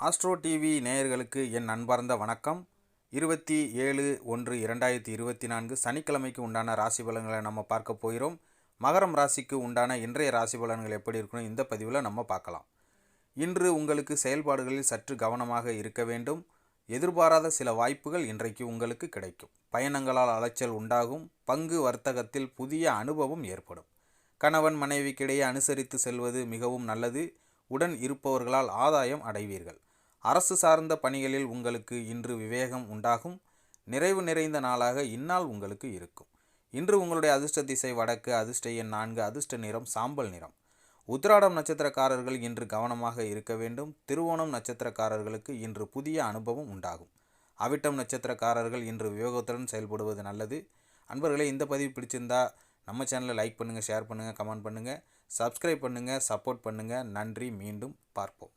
Astro TV நேயர்களுக்கு என் அன்பார்ந்த வணக்கம். இருபத்தி ஏழு ஒன்று இரண்டாயிரத்தி இருபத்தி நான்கு சனிக்கிழமைக்கு உண்டான ராசி பலன்களை நம்ம பார்க்க போகிறோம். மகரம் ராசிக்கு உண்டான இன்றைய ராசி பலன்கள் எப்படி இருக்கணும் இந்த பதிவில் நம்ம பார்க்கலாம். இன்று உங்களுக்கு செயல்பாடுகளில் சற்று கவனமாக இருக்க வேண்டும். எதிர்பாராத சில வாய்ப்புகள் இன்றைக்கு உங்களுக்கு கிடைக்கும். பயணங்களால் அலைச்சல் உண்டாகும். பங்கு வர்த்தகத்தில் புதிய அனுபவம் ஏற்படும். கணவன் மனைவிக்கிடையே அனுசரித்து செல்வது மிகவும் நல்லது. உடன் இருப்பவர்களால் ஆதாயம் அடைவீர்கள். அரசு சார்ந்த பணிகளில் உங்களுக்கு இன்று விவேகம் உண்டாகும். நிறைவு நிறைந்த நாளாக இந்நாள் உங்களுக்கு இருக்கும். இன்று உங்களுடைய அதிர்ஷ்ட திசை வடக்கு அதிர்ஷ்ட எண் நான்கு அதிர்ஷ்ட நிறம் சாம்பல் நிறம். உத்திராடம் நட்சத்திரக்காரர்கள் இன்று கவனமாக இருக்க வேண்டும். திருவோணம் நட்சத்திரக்காரர்களுக்கு இன்று புதிய அனுபவம் உண்டாகும். அவிட்டம் நட்சத்திரக்காரர்கள் இன்று விவேகத்துடன் செயல்படுவது நல்லது. அன்பர்களே இந்த பதிவு பிடிச்சிருந்தா நம்ம சேனலை லைக் பண்ணுங்கள் ஷேர் பண்ணுங்கள் கமெண்ட் பண்ணுங்கள் சப்ஸ்கிரைப் பண்ணுங்கள் சப்போர்ட் பண்ணுங்கள் நன்றி. மீண்டும் பார்ப்போம்.